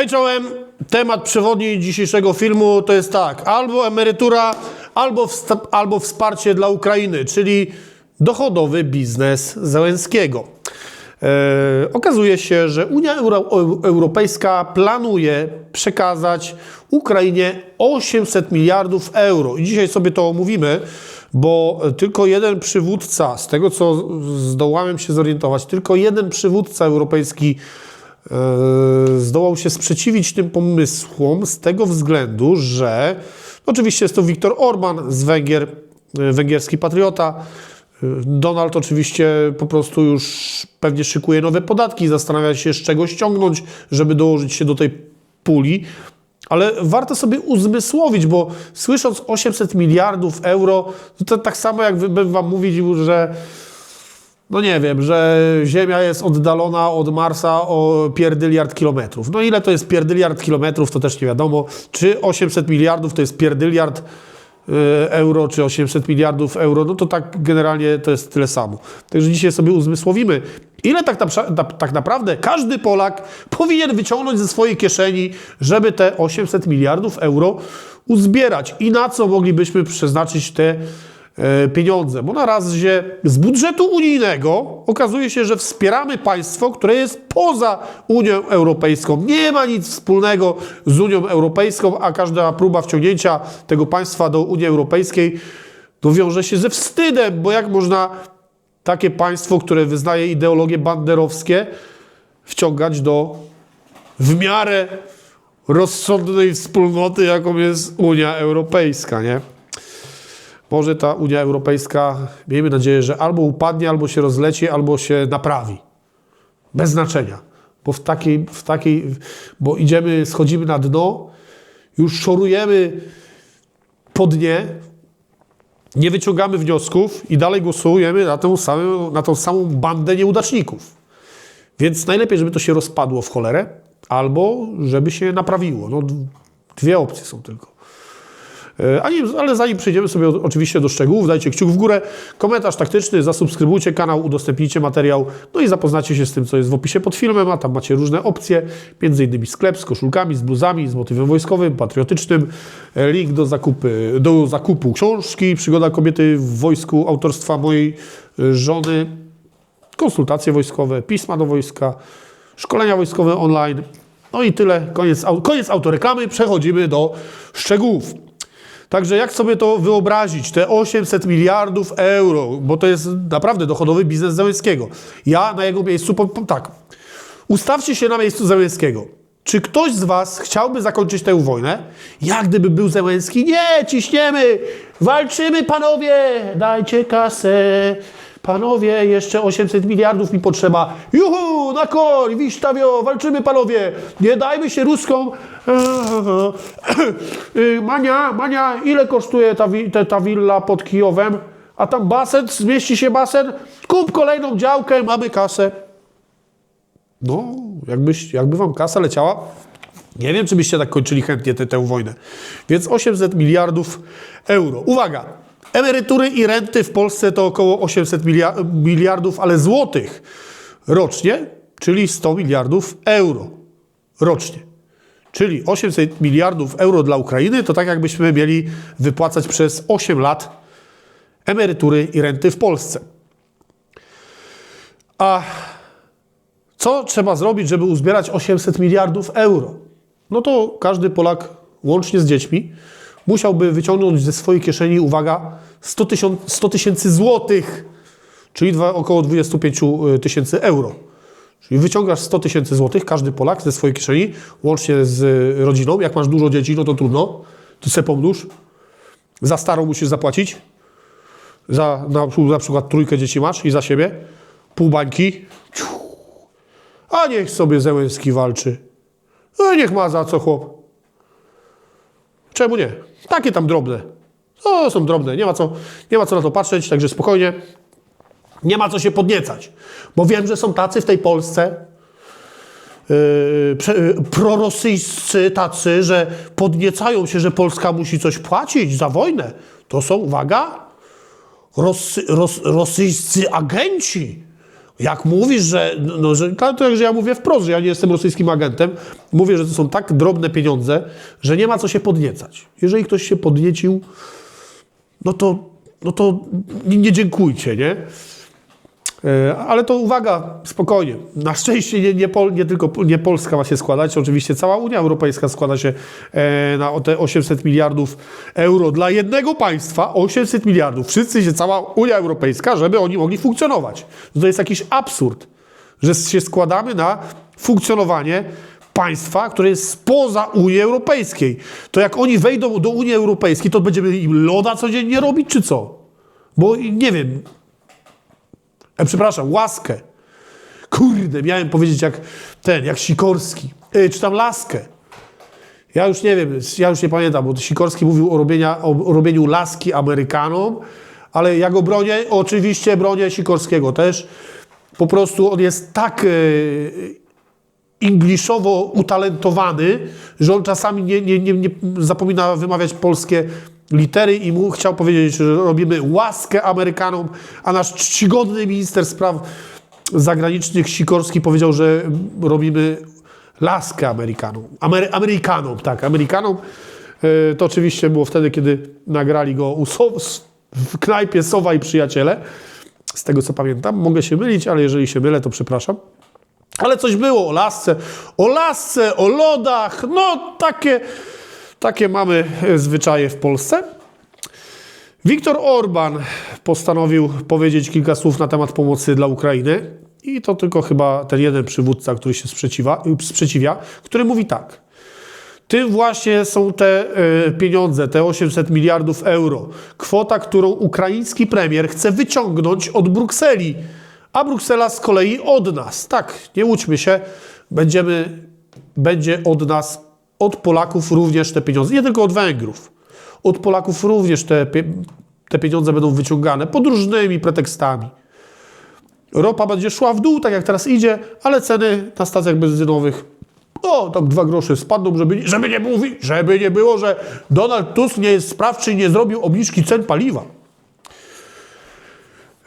Hej czołem, temat przewodni dzisiejszego filmu to jest tak, albo emerytura, albo, albo wsparcie dla Ukrainy, czyli dochodowy biznes Zełenskiego. E, okazuje się, że Unia Euro- Eu- Europejska planuje przekazać Ukrainie 800 miliardów euro. I dzisiaj sobie to omówimy, bo tylko jeden przywódca, z tego co zdołałem się zorientować, tylko jeden przywódca europejski zdołał się sprzeciwić tym pomysłom z tego względu, że oczywiście jest to Viktor Orban z Węgier, e, węgierski patriota. E, Donald oczywiście po prostu już pewnie szykuje nowe podatki, zastanawia się z czego ściągnąć, żeby dołożyć się do tej puli. Ale warto sobie uzmysłowić, bo słysząc 800 miliardów euro, to tak samo jakbym wam mówił, że no nie wiem, że Ziemia jest oddalona od Marsa o pierdyliard kilometrów. No ile to jest pierdyliard kilometrów, to też nie wiadomo. Czy 800 miliardów to jest pierdyliard y, euro, czy 800 miliardów euro, no to tak generalnie to jest tyle samo. Także dzisiaj sobie uzmysłowimy, ile tak, na, tak naprawdę każdy Polak powinien wyciągnąć ze swojej kieszeni, żeby te 800 miliardów euro uzbierać i na co moglibyśmy przeznaczyć te pieniądze. Bo na razie z budżetu unijnego okazuje się, że wspieramy państwo, które jest poza Unią Europejską. Nie ma nic wspólnego z Unią Europejską, a każda próba wciągnięcia tego państwa do Unii Europejskiej to wiąże się ze wstydem, bo jak można takie państwo, które wyznaje ideologie banderowskie, wciągać do w miarę rozsądnej wspólnoty, jaką jest Unia Europejska, nie? Może ta Unia Europejska, miejmy nadzieję, że albo upadnie, albo się rozleci, albo się naprawi. Bez znaczenia. Bo w takiej, w takiej, bo idziemy, schodzimy na dno, już szorujemy po dnie, nie wyciągamy wniosków i dalej głosujemy na tą samą, na tą samą bandę nieudaczników. Więc najlepiej, żeby to się rozpadło w cholerę, albo żeby się naprawiło. No, dwie opcje są tylko. E, Ale zanim przejdziemy sobie oczywiście do szczegółów, dajcie kciuk w górę, komentarz taktyczny, zasubskrybujcie kanał, udostępnijcie materiał, no i zapoznacie się z tym, co jest w opisie pod filmem, a tam macie różne opcje, między innymi sklep z koszulkami, z bluzami, z motywem wojskowym, patriotycznym, e, link do, zakupy, do zakupu książki Przygoda kobiety w wojsku autorstwa mojej żony, konsultacje wojskowe, pisma do wojska, szkolenia wojskowe online. No i tyle. Koniec, koniec autoreklamy. Przechodzimy do szczegółów. Także jak sobie to wyobrazić, te 800 miliardów euro, bo to jest naprawdę dochodowy biznes Załęckiego. Ja na jego miejscu, tak, ustawcie się na miejscu Załęckiego. Czy ktoś z was chciałby zakończyć tę wojnę? Jak gdyby był Zełenski? Nie, ciśniemy, walczymy panowie, dajcie kasę. Panowie, jeszcze 800 miliardów mi potrzeba. Juhu, na koń, wisztawio, walczymy panowie. Nie dajmy się Ruskom. Y, Mania, Mania, ile kosztuje ta, te, ta willa pod Kijowem? A tam basen, zmieści się basen? Kup kolejną działkę, mamy kasę. No, jakbyś, jakby wam kasa leciała, nie wiem, czy byście tak kończyli chętnie tę, tę wojnę. Więc 800 miliardów euro. Uwaga! Emerytury i renty w Polsce to około 800 milia- miliardów, ale złotych rocznie, czyli 100 miliardów euro rocznie. Czyli 800 miliardów euro dla Ukrainy to tak jakbyśmy mieli wypłacać przez 8 lat emerytury i renty w Polsce. A co trzeba zrobić, żeby uzbierać 800 miliardów euro? No to każdy Polak, łącznie z dziećmi, musiałby wyciągnąć ze swojej kieszeni, uwaga, 100 tysiąc- 100 tysięcy złotych, czyli dwa, około 25 tysięcy euro. Czyli wyciągasz 100 tysięcy złotych, każdy Polak ze swojej kieszeni, łącznie z y, rodziną. Jak masz dużo dzieci, no to trudno, to se pomnóż. Za starą musisz zapłacić. Za na, na przykład trójkę dzieci masz i za siebie. Pół bańki. A niech sobie Zełenski walczy. No niech ma za co chłop. Czemu nie? Takie tam drobne. To są drobne, nie ma co, nie ma co na to patrzeć, także spokojnie. Nie ma co się podniecać. Bo wiem, że są tacy w tej Polsce, yy, yy, prorosyjscy tacy, że podniecają się, że Polska musi coś płacić za wojnę. To są, uwaga, Rosy, ros, rosyjscy agenci. Jak mówisz, że, no, że to jak że ja mówię wprost, że ja nie jestem rosyjskim agentem, mówię, że to są tak drobne pieniądze, że nie ma co się podniecać. Jeżeli ktoś się podniecił, no to, no to nie, nie dziękujcie, nie? E, Ale to uwaga, spokojnie. Na szczęście nie, nie, Pol, nie tylko nie Polska ma się składać, oczywiście cała Unia Europejska składa się e, na te 800 miliardów euro dla jednego państwa. 800 miliardów. Wszyscy się, cała Unia Europejska, żeby oni mogli funkcjonować. To jest jakiś absurd, że się składamy na funkcjonowanie państwa, które jest spoza Unii Europejskiej. To jak oni wejdą do Unii Europejskiej, to będziemy im loda codziennie robić, czy co? Bo nie wiem, e, przepraszam, łaskę. Kurde, miałem powiedzieć jak ten, jak Sikorski. E, czy tam laskę. Ja już nie wiem, ja już nie pamiętam, bo Sikorski mówił o, robienia, o, o robieniu laski Amerykanom, ale ja go bronię, oczywiście bronię Sikorskiego też. Po prostu on jest tak e, ingliszowo utalentowany, że on czasami nie, nie, nie, nie zapomina wymawiać polskie litery i mu chciał powiedzieć, że robimy łaskę Amerykanom, a nasz czcigodny minister spraw zagranicznych Sikorski powiedział, że robimy laskę Amerykanom. Amery Amerykanom, tak, Amerykanom. E, To oczywiście było wtedy, kiedy nagrali go w knajpie Sowa i Przyjaciele. Z tego co pamiętam. Mogę się mylić, ale jeżeli się mylę, to przepraszam. Ale coś było o lasce, o lasce, o lodach, no takie, takie mamy e, zwyczaje w Polsce. Viktor Orban postanowił powiedzieć kilka słów na temat pomocy dla Ukrainy i to tylko chyba ten jeden przywódca, który się sprzeciwia, sprzeciwia który mówi tak. Tym właśnie są te e, pieniądze, te 800 miliardów euro. Kwota, którą ukraiński premier chce wyciągnąć od Brukseli, a Bruksela z kolei od nas. Tak, nie łudźmy się, będziemy, będzie od nas, od Polaków również te pieniądze, nie tylko od Węgrów. Od Polaków również te, te pieniądze będą wyciągane pod różnymi pretekstami. Ropa będzie szła w dół, tak jak teraz idzie, ale ceny na stacjach benzynowych o, tak dwa grosze spadną, żeby, żeby nie mówi, żeby nie było, że Donald Tusk nie jest sprawczy i nie zrobił obniżki cen paliwa.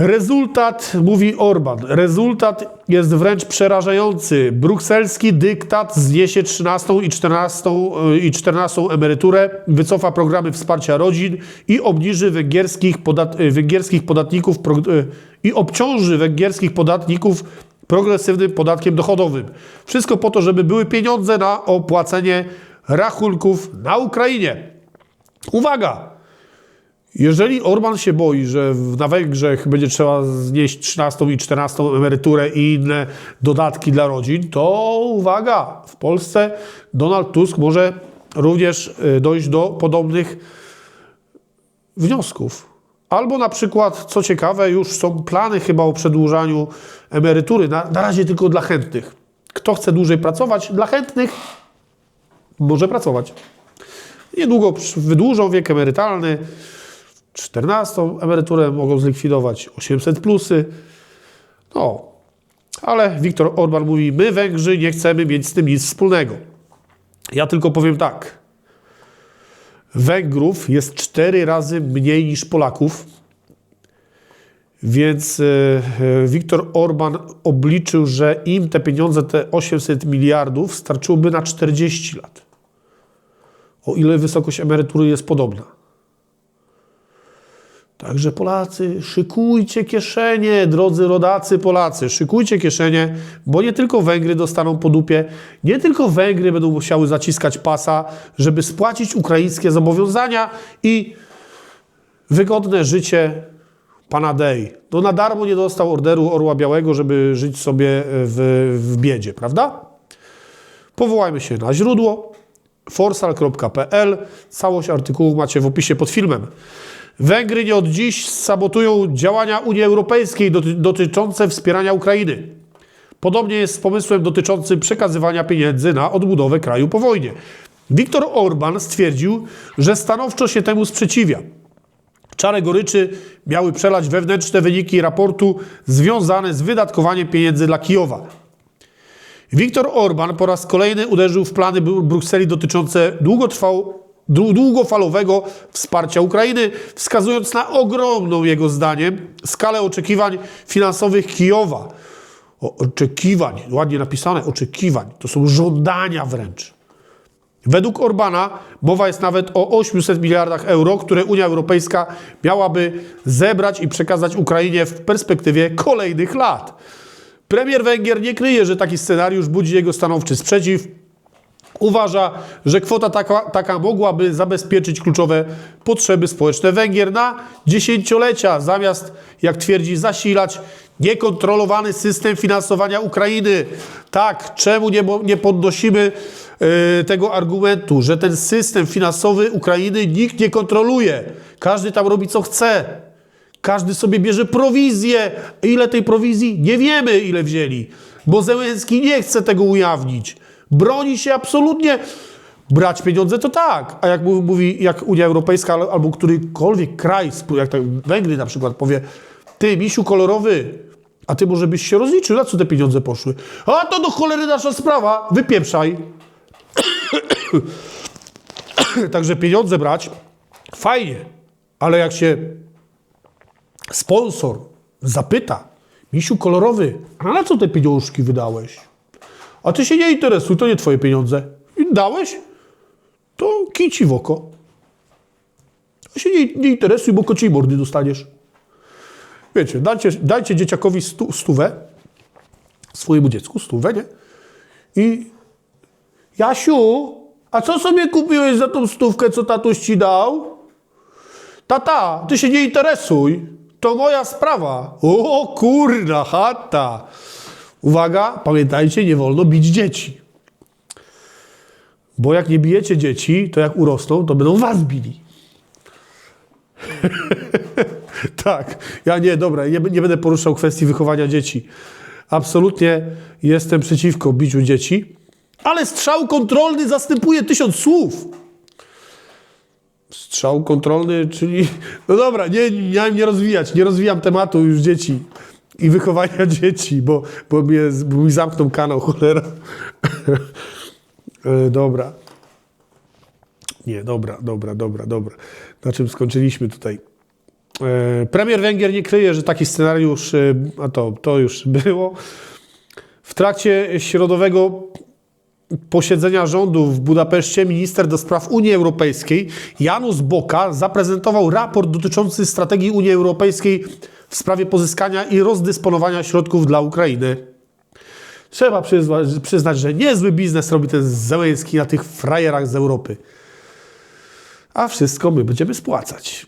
Rezultat, mówi Orban, rezultat jest wręcz przerażający. Brukselski dyktat zniesie 13 i 14, y, i 14 emeryturę, wycofa programy wsparcia rodzin i obniży węgierskich, podat, y, węgierskich podatników pro, y, i obciąży węgierskich podatników progresywnym podatkiem dochodowym. Wszystko po to, żeby były pieniądze na opłacenie rachunków na Ukrainie. Uwaga! Jeżeli Orban się boi, że na Węgrzech będzie trzeba znieść 13 i 14 emeryturę i inne dodatki dla rodzin, to uwaga, w Polsce Donald Tusk może również y, dojść do podobnych wniosków. Albo na przykład, co ciekawe, już są plany chyba o przedłużaniu emerytury, na, na razie tylko dla chętnych. Kto chce dłużej pracować, dla chętnych może pracować. Niedługo wydłużą wiek emerytalny, 14 emeryturę mogą zlikwidować, 800 plusy. No, ale Viktor Orban mówi, my Węgrzy nie chcemy mieć z tym nic wspólnego. Ja tylko powiem tak. Węgrów jest cztery razy mniej niż Polaków, więc e, e, Viktor Orban obliczył, że im te pieniądze, te 800 miliardów, starczyłoby na 40 lat. O ile wysokość emerytury jest podobna. Także Polacy, szykujcie kieszenie, drodzy rodacy Polacy, szykujcie kieszenie, bo nie tylko Węgry dostaną po dupie, nie tylko Węgry będą musiały zaciskać pasa, żeby spłacić ukraińskie zobowiązania i wygodne życie pana Dej. No na darmo nie dostał orderu Orła Białego, żeby żyć sobie w, w biedzie, prawda? Powołajmy się na źródło forsal.pl. Całość artykułu macie w opisie pod filmem. Węgry nie od dziś sabotują działania Unii Europejskiej doty dotyczące wspierania Ukrainy. Podobnie jest z pomysłem dotyczącym przekazywania pieniędzy na odbudowę kraju po wojnie. Viktor Orban stwierdził, że stanowczo się temu sprzeciwia. Czarę goryczy miały przelać wewnętrzne wyniki raportu związane z wydatkowaniem pieniędzy dla Kijowa. Viktor Orban po raz kolejny uderzył w plany Bru- Brukseli dotyczące długotrwał, dłu- długofalowego wsparcia Ukrainy, wskazując na ogromną jego zdaniem skalę oczekiwań finansowych Kijowa. o, oczekiwań, ładnie napisane, oczekiwań. To są żądania wręcz. Według Orbana mowa jest nawet o 800 miliardach euro, które Unia Europejska miałaby zebrać i przekazać Ukrainie w perspektywie kolejnych lat. Premier Węgier nie kryje, że taki scenariusz budzi jego stanowczy sprzeciw. Uważa, że kwota taka, taka mogłaby zabezpieczyć kluczowe potrzeby społeczne Węgier na dziesięciolecia, zamiast, jak twierdzi, zasilać niekontrolowany system finansowania Ukrainy. Tak, czemu nie, nie podnosimy e, tego argumentu, że ten system finansowy Ukrainy nikt nie kontroluje. Każdy tam robi co chce. Każdy sobie bierze prowizję. Ile tej prowizji? Nie wiemy, ile wzięli, bo Zełenski nie chce tego ujawnić. Broni się absolutnie. Brać pieniądze to tak, a jak mów- mówi, jak Unia Europejska al- albo którykolwiek kraj, jak tak Węgry na przykład powie, ty misiu kolorowy, a ty może byś się rozliczył, na co te pieniądze poszły? A to do cholery nasza sprawa, wypieprzaj. Także pieniądze brać, fajnie, ale jak się sponsor zapyta, misiu kolorowy, a na co te pieniążki wydałeś? A ty się nie interesuj, to nie twoje pieniądze. I dałeś? To kici w oko. A się nie, nie interesuj, bo kociej mordy dostaniesz. Wiecie, dajcie, dajcie dzieciakowi stu, stówę, swojemu dziecku stówę, nie? I Jasiu, a co sobie kupiłeś za tą stówkę, co tatuś ci dał? Tata, ty się nie interesuj. To moja sprawa. O kurna chata. Uwaga, pamiętajcie, nie wolno bić dzieci. Bo jak nie bijecie dzieci, to jak urosną, to będą was bili. tak, ja nie, dobra, nie, nie będę poruszał kwestii wychowania dzieci. Absolutnie jestem przeciwko biciu dzieci, ale strzał kontrolny zastępuje tysiąc słów. Strzał kontrolny, czyli. No dobra, nie, miałem nie rozwijać. Nie rozwijam tematu już dzieci i wychowania dzieci, bo, bo, mnie, bo mi zamknął kanał, cholera. E, dobra. Nie, dobra, dobra, dobra, dobra. Na czym skończyliśmy tutaj? E, Premier Węgier nie kryje, że taki scenariusz, e, a to, to już było. W trakcie środowego posiedzenia rządu w Budapeszcie minister do spraw Unii Europejskiej Janusz Boka zaprezentował raport dotyczący strategii Unii Europejskiej w sprawie pozyskania i rozdysponowania środków dla Ukrainy. Trzeba przyznać, przyznać że niezły biznes robi ten Zełenski na tych frajerach z Europy. A wszystko my będziemy spłacać.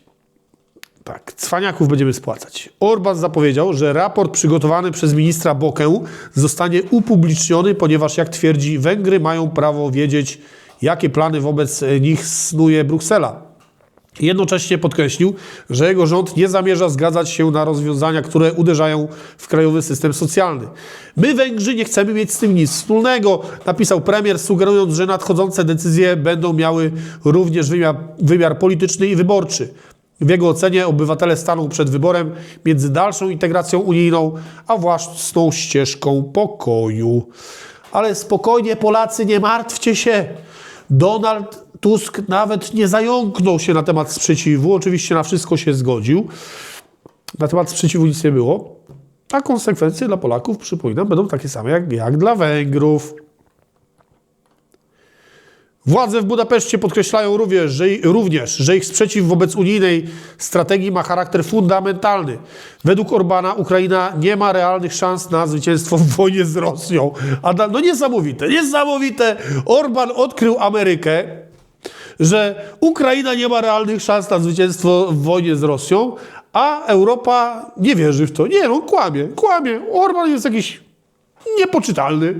Tak, cwaniaków będziemy spłacać. Orban zapowiedział, że raport przygotowany przez ministra Bokę zostanie upubliczniony, ponieważ, jak twierdzi, Węgry mają prawo wiedzieć, jakie plany wobec nich snuje Bruksela. Jednocześnie podkreślił, że jego rząd nie zamierza zgadzać się na rozwiązania, które uderzają w krajowy system socjalny. My, Węgrzy, nie chcemy mieć z tym nic wspólnego, napisał premier, sugerując, że nadchodzące decyzje będą miały również wymiar, wymiar polityczny i wyborczy. W jego ocenie obywatele staną przed wyborem między dalszą integracją unijną, a własną ścieżką pokoju. Ale spokojnie, Polacy, nie martwcie się. Donald Tusk nawet nie zająknął się na temat sprzeciwu. Oczywiście na wszystko się zgodził. Na temat sprzeciwu nic nie było. A konsekwencje dla Polaków, przypominam, będą takie same jak, jak dla Węgrów. Władze w Budapeszcie podkreślają również że, również, że ich sprzeciw wobec unijnej strategii ma charakter fundamentalny. Według Orbana Ukraina nie ma realnych szans na zwycięstwo w wojnie z Rosją. A no niesamowite, niesamowite. Orban odkrył Amerykę, że Ukraina nie ma realnych szans na zwycięstwo w wojnie z Rosją, a Europa nie wierzy w to. Nie, on kłamie, kłamie. Orban jest jakiś niepoczytalny.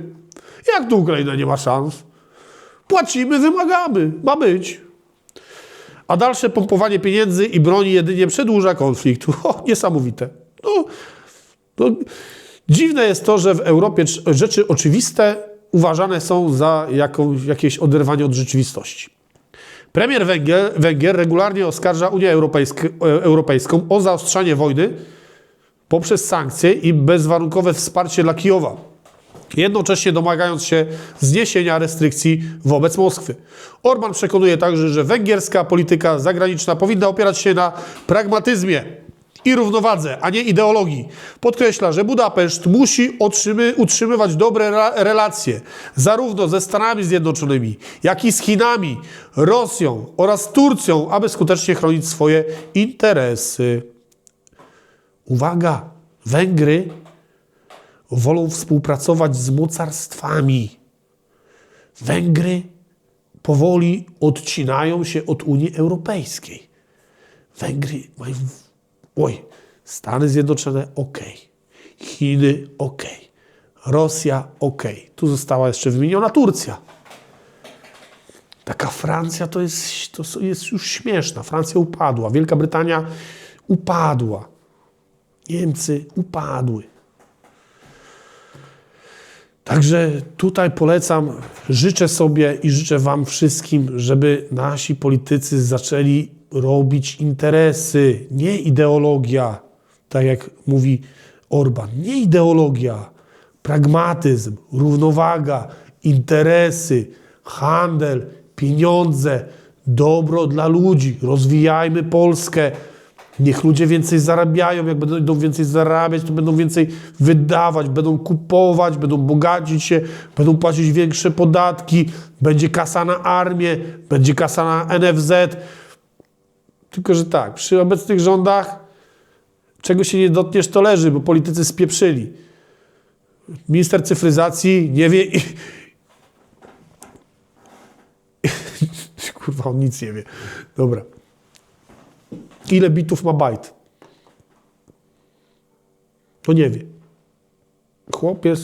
Jak to Ukraina nie ma szans? Płacimy, wymagamy. Ma być. A dalsze pompowanie pieniędzy i broni jedynie przedłuża konflikt. O, niesamowite. No, no, dziwne jest to, że w Europie cz- rzeczy oczywiste uważane są za jakąś, jakieś oderwanie od rzeczywistości. Premier Węgier, Węgier regularnie oskarża Unię Europejsk, e, Europejską o zaostrzanie wojny poprzez sankcje i bezwarunkowe wsparcie dla Kijowa jednocześnie domagając się zniesienia restrykcji wobec Moskwy. Orban przekonuje także, że węgierska polityka zagraniczna powinna opierać się na pragmatyzmie i równowadze, a nie ideologii. Podkreśla, że Budapeszt musi otrzymy, utrzymywać dobre relacje zarówno ze Stanami Zjednoczonymi, jak i z Chinami, Rosją oraz Turcją, aby skutecznie chronić swoje interesy. Uwaga, Węgry wolą współpracować z mocarstwami. Węgry powoli odcinają się od Unii Europejskiej. Węgry mają. Oj, Stany Zjednoczone ok. Chiny ok. Rosja ok. Tu została jeszcze wymieniona Turcja. Taka Francja to jest, to jest już śmieszna. Francja upadła. Wielka Brytania upadła. Niemcy upadły. Także tutaj polecam, życzę sobie i życzę Wam wszystkim, żeby nasi politycy zaczęli robić interesy, nie ideologia, tak jak mówi Orban, nie ideologia, pragmatyzm, równowaga, interesy, handel, pieniądze, dobro dla ludzi. Rozwijajmy Polskę. Niech ludzie więcej zarabiają. Jak będą więcej zarabiać, to będą więcej wydawać, będą kupować, będą bogacić się, będą płacić większe podatki, będzie kasa na armię, będzie kasa na NFZ. Tylko, że tak, przy obecnych rządach czego się nie dotkniesz, to leży, bo politycy spieprzyli. Minister cyfryzacji nie wie i... Kurwa, on nic nie wie. Dobra. Ile bitów ma bajt? To nie wie. Chłopiec.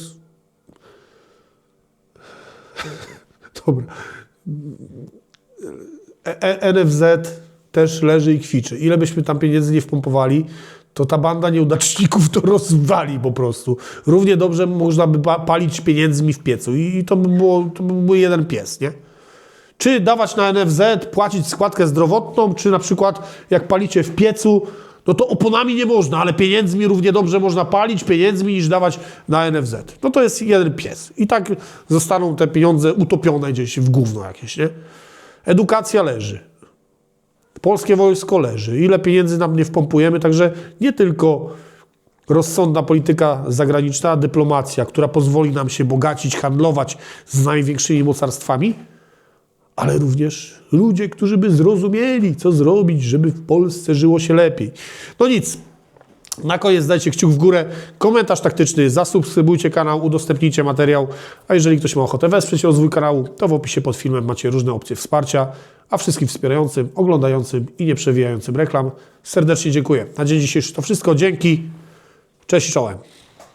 Dobra. E- E- NFZ też leży i kwiczy. Ile byśmy tam pieniędzy nie wpompowali, to ta banda nieudaczników to rozwali po prostu. Równie dobrze można by pa- palić pieniędzmi w piecu i to by, było, to by był jeden pies, nie? Czy dawać na NFZ, płacić składkę zdrowotną, czy na przykład jak palicie w piecu, no to oponami nie można, ale pieniędzmi równie dobrze można palić pieniędzmi niż dawać na NFZ. No to jest jeden pies. I tak zostaną te pieniądze utopione gdzieś w gówno jakieś, nie? Edukacja leży. Polskie wojsko leży. Ile pieniędzy nam nie wpompujemy, także nie tylko rozsądna polityka zagraniczna, dyplomacja, która pozwoli nam się bogacić, handlować z największymi mocarstwami, ale również ludzie, którzy by zrozumieli, co zrobić, żeby w Polsce żyło się lepiej. No nic. Na koniec dajcie kciuk w górę, komentarz taktyczny, zasubskrybujcie kanał, udostępnijcie materiał, a jeżeli ktoś ma ochotę wesprzeć rozwój kanału, to w opisie pod filmem macie różne opcje wsparcia, a wszystkim wspierającym, oglądającym i nie przewijającym reklam serdecznie dziękuję. Na dzień dzisiejszy to wszystko, dzięki, cześć czołem.